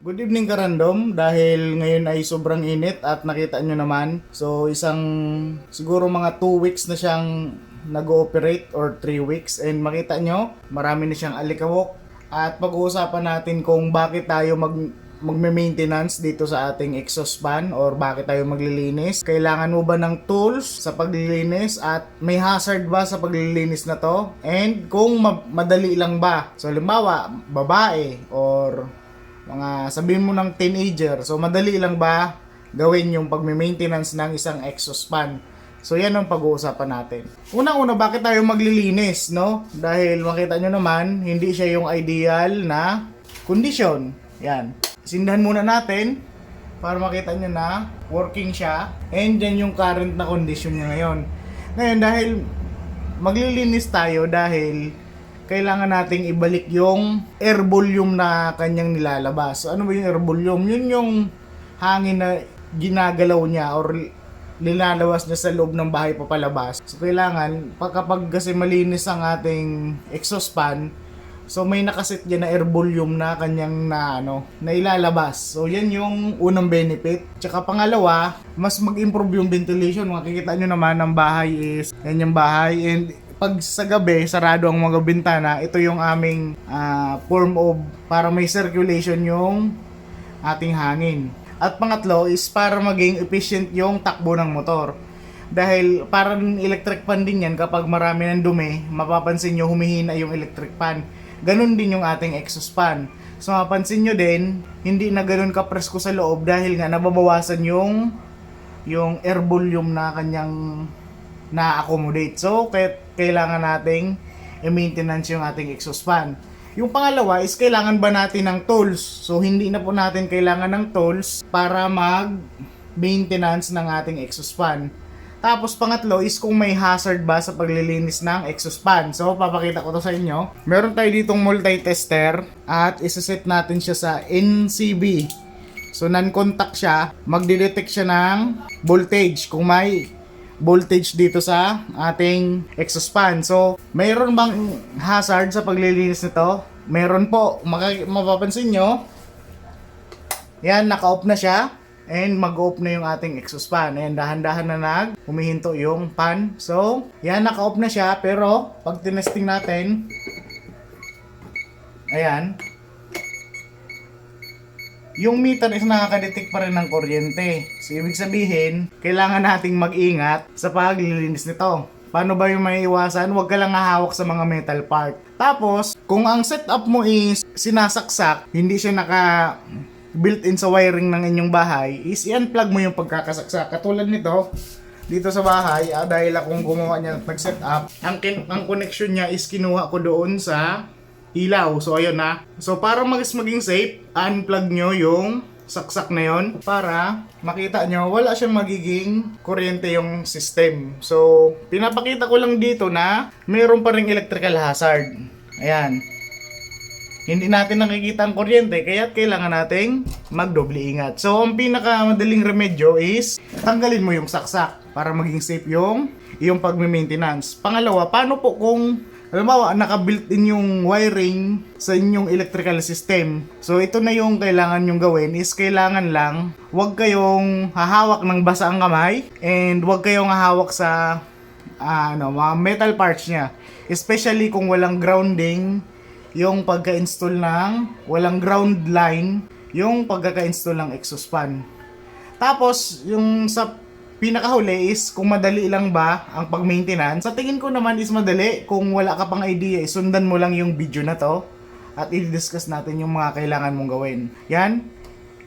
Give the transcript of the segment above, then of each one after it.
Good evening karandom dahil ngayon ay sobrang init at nakita nyo naman. So isang siguro mga 2 weeks na siyang nag-ooperate or 3 weeks and makita nyo marami na siyang alikawok at pag-uusapan natin kung bakit tayo mag magme-maintenance dito sa ating exhaust fan or bakit tayo maglilinis. Kailangan mo ba ng tools sa paglilinis at may hazard ba sa paglilinis na to? And kung ma- madali lang ba? So halimbawa, babae or mga sabihin mo ng teenager. So madali lang ba gawin yung pagme-maintenance ng isang exhaust fan? So yan ang pag-uusapan natin. Unang-una, bakit tayo maglilinis, no? Dahil makita nyo naman, hindi siya yung ideal na condition. Yan. Sindahan muna natin para makita nyo na working siya. And yan yung current na condition niya ngayon. Ngayon, dahil maglilinis tayo dahil kailangan nating ibalik yung air volume na kanyang nilalabas. So, ano ba yung air volume? Yun yung hangin na ginagalaw niya or nilalabas niya sa loob ng bahay papalabas. So, kailangan, pag kapag kasi malinis ang ating exhaust fan, so may nakaset dyan na air volume na kanyang na ano, na ilalabas. So, yan yung unang benefit. Tsaka pangalawa, mas mag-improve yung ventilation. Makikita nyo naman ang bahay is, yan yung bahay. And pag sa gabi, sarado ang mga bintana, ito yung aming ah, form of para may circulation yung ating hangin. At pangatlo is para maging efficient yung takbo ng motor. Dahil parang electric fan din yan kapag marami ng dumi, mapapansin nyo humihina yung electric fan. Ganon din yung ating exhaust fan. So mapapansin nyo din, hindi na ganun kapresko sa loob dahil nga nababawasan yung yung air volume na kanyang na-accommodate. So, kailangan nating i-maintenance yung ating exhaust fan. Yung pangalawa is kailangan ba natin ng tools? So, hindi na po natin kailangan ng tools para mag-maintenance ng ating exhaust fan. Tapos pangatlo is kung may hazard ba sa paglilinis ng exhaust fan. So, papakita ko to sa inyo. Meron tayo ditong multi-tester at isa-set natin siya sa NCB. So, non-contact siya. Magdidetect siya ng voltage kung may voltage dito sa ating exhaust fan. So, mayroon bang hazard sa paglilinis nito? Meron po. Maka- mapapansin nyo, yan, naka-off na siya. And mag-off na yung ating exhaust fan. Ayan, dahan-dahan na nag humihinto yung fan. So, yan, naka-off na siya. Pero, pag tinesting natin, ayan, yung meter is nakakadetect pa rin ng kuryente. So, ibig sabihin, kailangan nating mag-ingat sa paglilinis nito. Paano ba yung maiiwasan? Huwag ka lang hahawak sa mga metal part. Tapos, kung ang setup mo is sinasaksak, hindi siya naka built-in sa wiring ng inyong bahay, is i-unplug mo yung pagkakasaksak. Katulad nito, dito sa bahay, ah, dahil akong gumawa niya at nag-set ang, kin- ang connection niya is kinuha ko doon sa ilaw. So, ayun na. So, para mas maging safe, unplug nyo yung saksak na yon para makita nyo wala siyang magiging kuryente yung system. So, pinapakita ko lang dito na mayroon pa ring electrical hazard. Ayan. Hindi natin nakikita ang kuryente, kaya kailangan nating magdoble ingat. So, ang pinakamadaling remedyo is tanggalin mo yung saksak para maging safe yung yung pagme-maintenance. Pangalawa, paano po kung Halimbawa, naka-built-in yung wiring sa inyong electrical system. So, ito na yung kailangan nyong gawin is kailangan lang huwag kayong hahawak ng basa ang kamay and huwag kayong hahawak sa ah, ano, mga metal parts niya. Especially kung walang grounding, yung pagka-install ng walang ground line, yung pagkaka-install ng exhaust fan. Tapos, yung sa pinakahuli is kung madali lang ba ang pag-maintenance. Sa tingin ko naman is madali. Kung wala ka pang idea, sundan mo lang yung video na to at i-discuss natin yung mga kailangan mong gawin. Yan,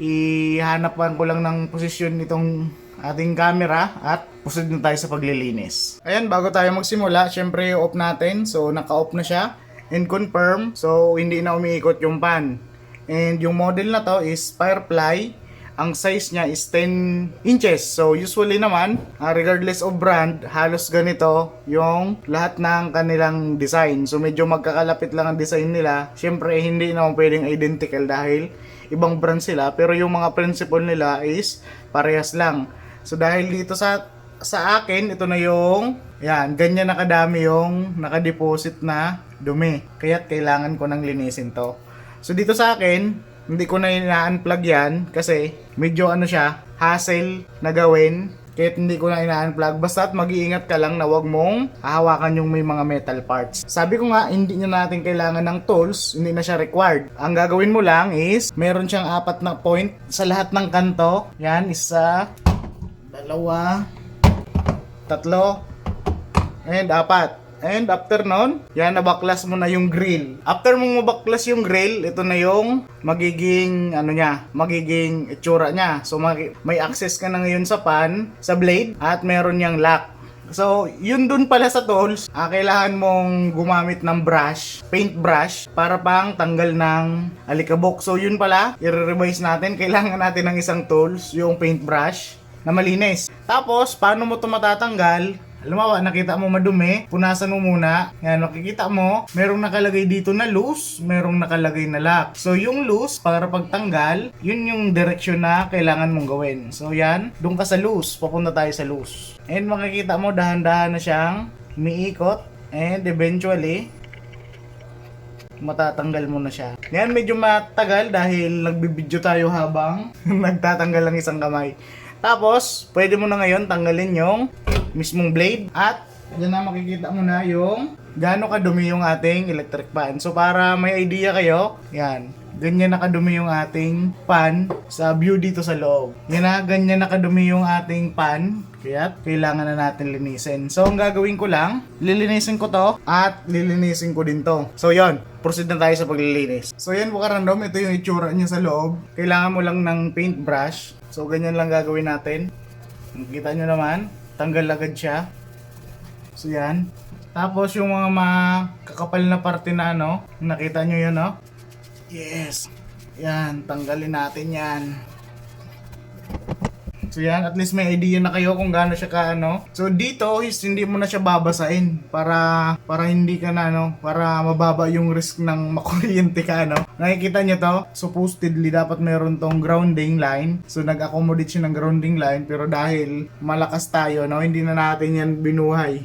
ihanapan ko lang ng posisyon nitong ating camera at proceed na tayo sa paglilinis. Ayan, bago tayo magsimula, syempre off natin. So, naka-off na siya. And confirm, so hindi na umiikot yung pan. And yung model na to is Firefly ang size niya is 10 inches. So usually naman, ah, regardless of brand, halos ganito yung lahat ng kanilang design. So medyo magkakalapit lang ang design nila. Siyempre hindi naman pwedeng identical dahil ibang brand sila. Pero yung mga principle nila is parehas lang. So dahil dito sa sa akin, ito na yung yan, ganyan nakadami yung nakadeposit na dumi. Kaya kailangan ko nang linisin to. So dito sa akin, hindi ko na ina-unplug yan kasi medyo ano siya, hassle na gawin. Kahit hindi ko na ina-unplug, basta mag-iingat ka lang na wag mong hahawakan yung may mga metal parts. Sabi ko nga, hindi na natin kailangan ng tools, hindi na siya required. Ang gagawin mo lang is, meron siyang apat na point sa lahat ng kanto. Yan, isa, dalawa, tatlo, and apat. And after nun, yan, nabaklas mo na yung grill. After mong mabaklas yung grill, ito na yung magiging, ano niya, magiging itsura niya. So, may access ka na ngayon sa pan, sa blade, at meron niyang lock. So, yun dun pala sa tools, ah, kailangan mong gumamit ng brush, paint brush, para pang tanggal ng alikabok. So, yun pala, i-revise natin, kailangan natin ng isang tools, yung paint brush, na malinis. Tapos, paano mo ito matatanggal? Halimbawa, nakita mo madumi, punasan mo muna. Yan, makikita mo, merong nakalagay dito na loose, merong nakalagay na lock. So, yung loose, para pagtanggal, yun yung direction na kailangan mong gawin. So, yan, doon ka sa loose, papunta tayo sa loose. And makikita mo, dahan-dahan na siyang umiikot. And eventually, matatanggal mo na siya. Yan, medyo matagal dahil nagbibideo tayo habang nagtatanggal ng isang kamay. Tapos, pwede mo na ngayon tanggalin yung mismong blade at yan na makikita mo na yung gaano kadumi yung ating electric fan. So, para may idea kayo, yan, ganyan nakadumi yung ating pan sa view dito sa loob. Yan na, ganyan nakadumi yung ating pan. Kaya kailangan na natin linisin. So, ang gagawin ko lang, lilinisin ko to at lilinisin ko din to. So, yon proceed na tayo sa paglilinis. So, yan buka random. Ito yung itsura niya sa loob. Kailangan mo lang ng paintbrush. So, ganyan lang gagawin natin. Kita nyo naman, tanggal agad siya. So, yan. Tapos, yung mga makakapal na parte na ano, nakita nyo yun, no? Yes. Yan, tanggalin natin yan. So yan, at least may idea na kayo kung gaano siya kaano. So dito is hindi mo na siya babasain para para hindi ka na ano, para mababa yung risk ng makuryente ka ano. Nakikita niyo to, supposedly dapat meron tong grounding line. So nag-accommodate siya ng grounding line pero dahil malakas tayo no, hindi na natin yan binuhay.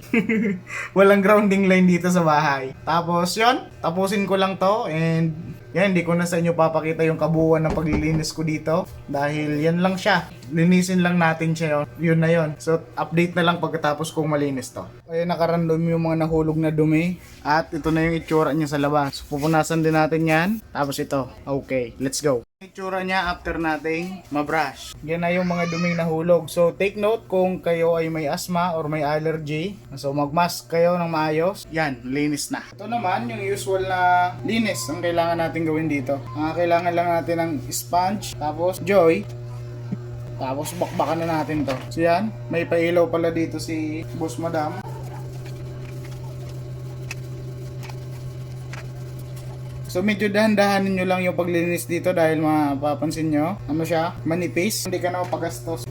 Walang grounding line dito sa bahay. Tapos yon, tapusin ko lang to and yan, hindi ko na sa inyo papakita yung kabuuan ng paglilinis ko dito dahil yan lang siya. Linisin lang natin siya yun. Yun na yun. So, update na lang pagkatapos kong malinis to. Ayun, nakarandom yung mga nahulog na dumi at ito na yung itsura niya sa labas. So, pupunasan din natin yan. Tapos ito. Okay, let's go. Itsura niya after nating mabrush. Yan na yung mga duming nahulog. So take note kung kayo ay may asthma or may allergy. So magmask kayo ng maayos. Yan, linis na. Ito naman yung usual na linis ang kailangan natin gawin dito. Ang kailangan lang natin ng sponge, tapos joy, tapos bakbakan na natin to. So yan, may pailaw pala dito si Boss Madam. So medyo dahan-dahanin nyo lang yung paglilinis dito dahil mapapansin nyo, ano siya, manipis, hindi ka na mapagastos.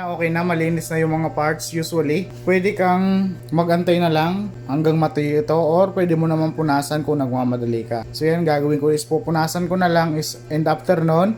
Na okay na, malinis na yung mga parts usually. Pwede kang magantay na lang hanggang matuyo ito or pwede mo naman punasan kung nagmamadali ka. So yan, gagawin ko is pupunasan ko na lang is and after nun,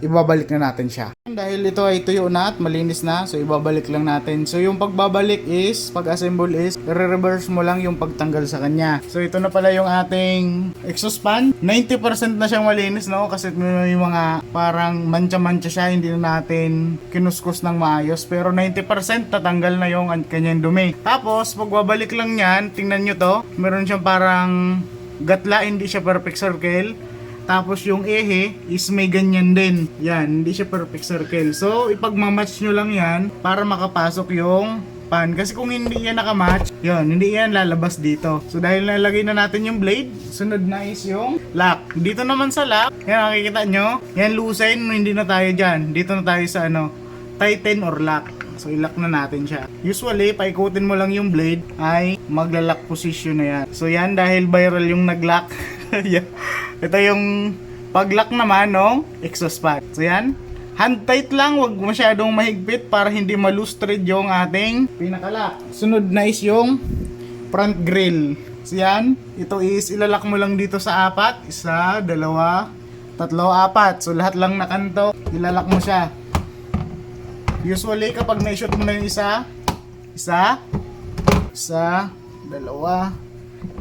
ibabalik na natin siya. Dahil ito ay tuyo na at malinis na, so ibabalik lang natin. So yung pagbabalik is, pag-assemble is, re-reverse mo lang yung pagtanggal sa kanya. So ito na pala yung ating exhaust fan. 90% na siyang malinis, no? Kasi may mga parang mancha-mancha siya, hindi na natin kinuskus ng maayos. Pero 90% tatanggal na yung an- kanyang dumi. Tapos, pagbabalik lang yan, tingnan nyo to, meron siyang parang gatla, hindi siya perfect circle. Tapos yung ehe is may ganyan din. Yan, hindi siya perfect circle. So, ipagmamatch nyo lang yan para makapasok yung pan. Kasi kung hindi yan nakamatch, yun, hindi yan lalabas dito. So, dahil nalagay na natin yung blade, sunod na is yung lock. Dito naman sa lock, yan, makikita nyo, yan loosen, hindi na tayo dyan. Dito na tayo sa ano, tighten or lock. So ilock na natin siya. Usually, paikutin mo lang yung blade ay maglalak position na yan. So yan, dahil viral yung naglock. Yan. Ito yung paglock naman ng exhaust fan. So yan, hand tight lang, wag masyadong mahigpit para hindi malustred yung ating pinakalock. Sunod na is yung front grill. So yan, ito is ilalak mo lang dito sa apat. Isa, dalawa, tatlo, apat. So lahat lang na kanto, ilalak mo siya. Usually kapag na-shoot mo na yung isa, isa, isa, dalawa,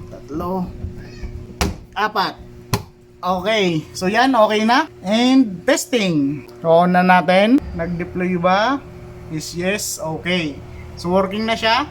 tatlo, apat. Okay, so yan, okay na. And testing. So, on na natin. Nag-deploy ba? Is yes, okay. So, working na siya.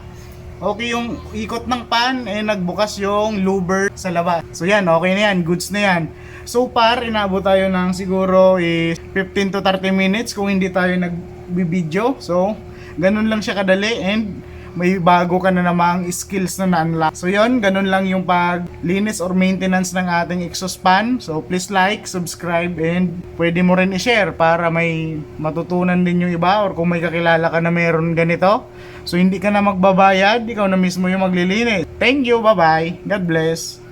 Okay yung ikot ng pan, eh nagbukas yung louver sa labas. So yan, okay na yan, goods na yan. So far, inabot tayo ng siguro is 15 to 30 minutes kung hindi tayo nagbibideo. So, ganun lang siya kadali and may bago ka na namang skills na na-unlock. So yon, ganun lang yung paglinis or maintenance ng ating exhaust fan. So please like, subscribe, and pwede mo rin i-share para may matutunan din yung iba or kung may kakilala ka na meron ganito. So hindi ka na magbabayad, ikaw na mismo yung maglilinis. Thank you, bye-bye. God bless.